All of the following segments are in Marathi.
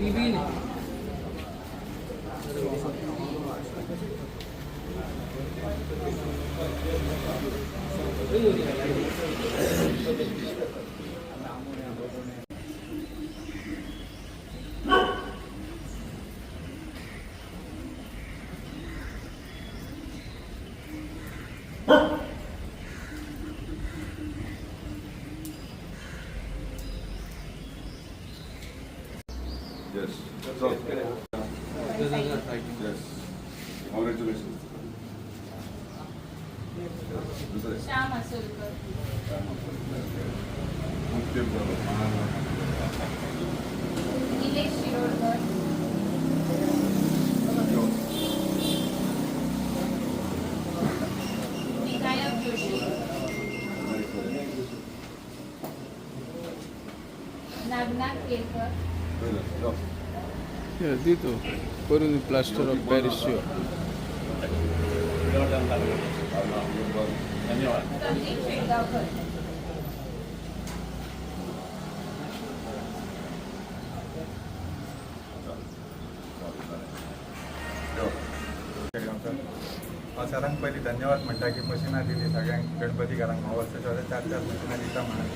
Bibili. Ayun, Yes. So, yes. Congratulations. Shyam Asolkar Nilesh Shirodkar Vinayak Joshi Nagnath Kerkar Mira, Tito, put in the plaster of Thank you. सरांक पयलीं धन्यवाद म्हणटा की मशिनां दिली सगळ्यांक गणपती घरांक ह्या चार चार मशिनां दिता म्हणून.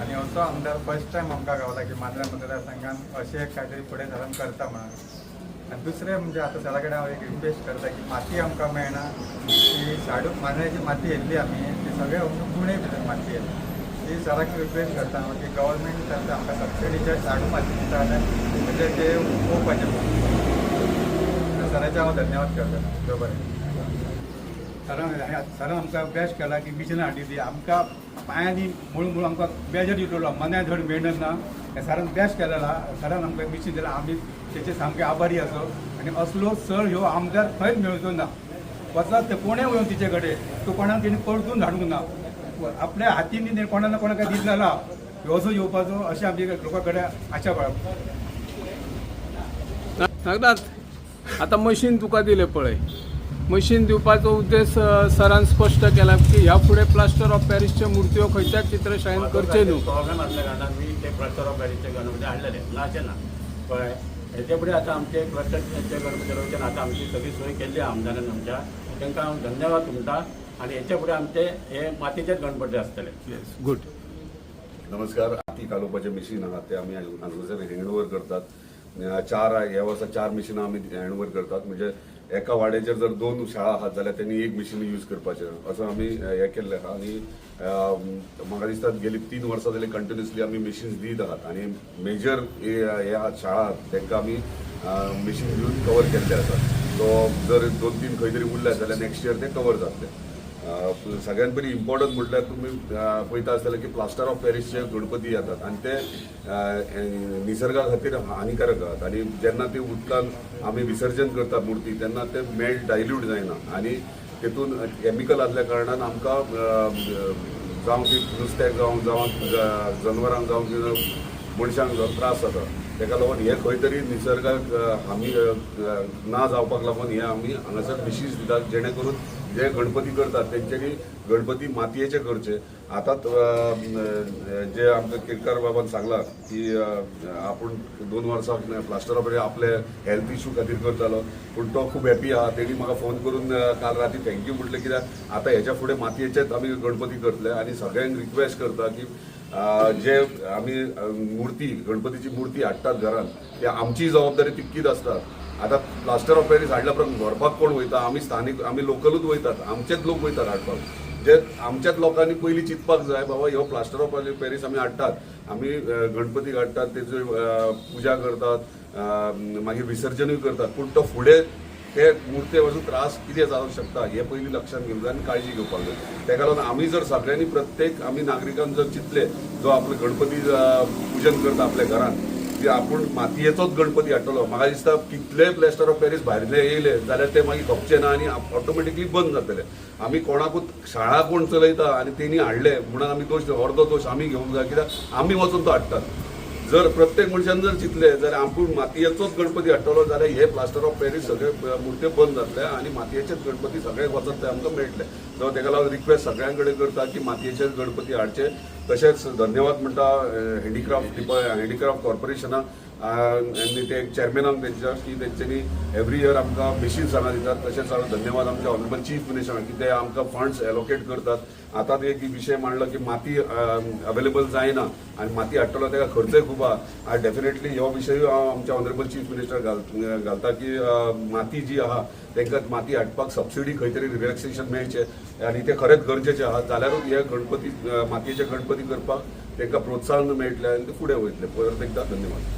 आनी असो आमदार फर्स्ट टायम आमकां गावला की मांद्रा मतदारसंघान अशें एक काहीतरी फुडें सरान करता म्हणून. आनी दुसरें म्हणजे आतां सरा कडेन हांव एक रिक्वेस्ट करता की माती आमकां मेळना. ती शाडू मांद्र्याची माती येयल्ली आमी ती सगळे अजून पुणे भितर माती येयली ती सराक रिक्वेस्ट करता हांव की गव्हर्मेंट तर्फे आमकां सबसिडीच्या शाडू माती दिता जाल्यार म्हणजे ते पोवपाचें सराचे हांव धन्यवाद करता. देव बरें सरान सरान आमकां बेस्ट केला की मिशनां हाडी दी आमकां पांयांनी मळून मळून आमकां बेजार दितलो मना धड मेळत ना हे सरान बेस्ट केलेला. सरान आमकां मिशीन दिला. आमी तेचे सामके आभारी आसो आनी असलो सर ह्यो आमदार खंयच मेळचो ना. वचत ते कोणे वळून तिचे कडेन तो कोणाक तेणी परतून धाडूंक ना. आपल्या हातींनी तेणी कोणा ना कोणाक दीत जाला ह्यो असो येवपाचो अशें आमचे लोकां कडेन आशा बाळगता. नागनाथ आता मशीन तुका दिलें पळय. मशीन दिवपाचो उद्देश सरान स्पश्ट केला की ह्या फुडें प्लास्टर ऑफ पॅरिसच्यो मुर्त्यो खंयच्याच चित्रशाळेन करचे न्हू प्रॉब्लेम असल्या कारणान मी ते क्लस्टर ऑफ पॅरिसचे गणपती हाडलेले ना अशें ना. कळ्ळें हेचे फुडें आतां आमचे क्लस्टरचे गणपती आतां आमची सगळी सोय केल्ली आहा आमदारान आमच्या. तांकां हांव धन्यवाद तुमता आनी हेचे फुडें आमचे हे मातयेचेच गणपती आसतले येस गुड नमस्कार. हाती घालोवपाचे मशीन आहात ते आमी हांगासर करतात. चार ह्या वर्सा चार मिशिनां आमी हँडओव्हर करतात. म्हणजे एका वाड्याचेर जर दोन शाळा आहात जाल्यार त्यांनी एक मशीन यूज करपाचें. असो आमी हें केल्लें आहा. आनी म्हाका दिसता गेली तीन वर्सां जालीं कंटिन्युअसली आमी मशीन्स दीत आहात. आनी मेजर हे आहात शाळा आहात तांकां आमी मशीन घेऊन कवर केल्ले आसा सो जर दोन तीन खंय तरी उरले जाल्यार नेक्स्ट इयर ते कवर जातले सगळ्यात पयलीं इम्पॉर्टंट म्हटल्यार तुमी पळयता आसतले की प्लास्टर ऑफ पॅरिसचे गणपती येतात. आनी ते निसर्गा खातीर हानिकारक आहात. आनी जेन्ना ते उदकान आमी विसर्जन करतात मुर्ती तेन्ना ते मेल्ट डायल्यूट जायना आनी तेतून केमिकल आसल्या कारणान आमकां जावं ती नुस्त्याक जावं जावं जनवरांक जनावरांक जावं किंवां मनशांक जावं त्रास जाता. तेका लागून हे खंय तरी निसर्गाक अ, हानी ना जावपाक लागून हे आमी हांगासर मिशीस दितात जेणे करून जे गणपती करतात तेंच्यांनी गणपती मातयेचे करचे आता जे आमकां केरकार बाबान सांगला की आपूण दोन वर्सां प्लास्टर ऑफ आपले हेल्थ इशू खातीर करतालो पूण तो खूब हॅपी आहा. तेणी म्हाका फोन करून काल राती थँक्यू म्हटलें कित्याक आतां हेच्या फुडें मातयेचेच आमी गणपती करतले आनी सगळ्यांक रिक्वेस्ट करता की जे आमी मूर्ती गणपतीची मूर्ती हाडटात घरात ते आमची जबाबदारी तितकीच आसता आतां प्लास्टर ऑफ पॅरीस हाडल्या उपरांत व्हरपाक कोण वयता? आमी स्थानीक आमी लोकलूच वयतात. आमचेच लोक वयतात हाडपाक. जे आमच्याच लोकांनी पयलीं चिंतपाक जाय बाबा ह्यो प्लास्टर ऑफ पॅरीस आमी हाडटात. आमी गणपतीक हाडटात तेजी पूजा पुजा करतात मागीर विसर्जनूय करतात. पूण तो फुडें ते मुर्ते वचून त्रास कितें जावंक शकता हे पयलीं लक्षात घेवंक जाय आनी काळजी घेवपाक जाय तेका लागून आमी जर सगळ्यांनी प्रत्येक आमी नागरिकान जर चिंतले जो आपलो गणपती पुजन करता आपल्या घरान की आपूण मातयेचोच गणपती हाडटलो म्हाका दिसता कितलेय प्लॅस्टर ऑफ पॅरीस भायले येयले जाल्यार ते मागीर खपचे ना आनी ऑटोमॅटिकली बंद जातले आमी कोणाकूच शाळा कोण चलयता आनी तेणी हाडले म्हणून आमी दोश अर्दो दोश आमी घेवंक जाय कित्याक आमी वचून तो हाडटात जर प्रत्येक मनशान जर चिंतले जर आपूण मातयेचोच गणपती हाडटलो जाल्यार हे प्लास्टर ऑफ पॅरीस सगळे मुर्त्यो बंद जातले आनी मातयेचेच गणपती सगळे वचत ते आमकां मेळटले. सो तेका लागून रिक्वेस्ट सगळ्यां कडेन करता की मातयेचेच गणपती हाडचे. तशेंच धन्यवाद म्हणटा हँडिक्राफ्ट डिपा हँडिक्राफ्ट कॉर्पोरेशनाक आनी ते चॅरमॅनाक तेंच्या की तेंच्यांनी एवरी इयर आमकां मिशीन्स हांगा दितात. तशेंच हांव धन्यवाद आमच्या ऑनरेबल चीफ मिनिस्टरांक की ते आमकां फंड्स एलोकेट करतात. आतां एक विशय मांडलो की माती अवेलेबल जायना आनी माती हाडटलो तेका खर्चय खूब आहा आनी डेफिनेटली हो विशय हांव आमच्या ऑनरेबल चीफ मिनिस्टर घालता की माती जी आहा तांकां माती हाडपाक सबसिडी खंय तरी रिलॅक्सेशन मेळचें. आनी ते खरेंच गरजेचें आहा जाल्यारूच हे गणपती मातयेचे गणपती करपाक तांकां प्रोत्साहन मेळटलें आनी ते फुडें वयतले. परत एकदां धन्यवाद.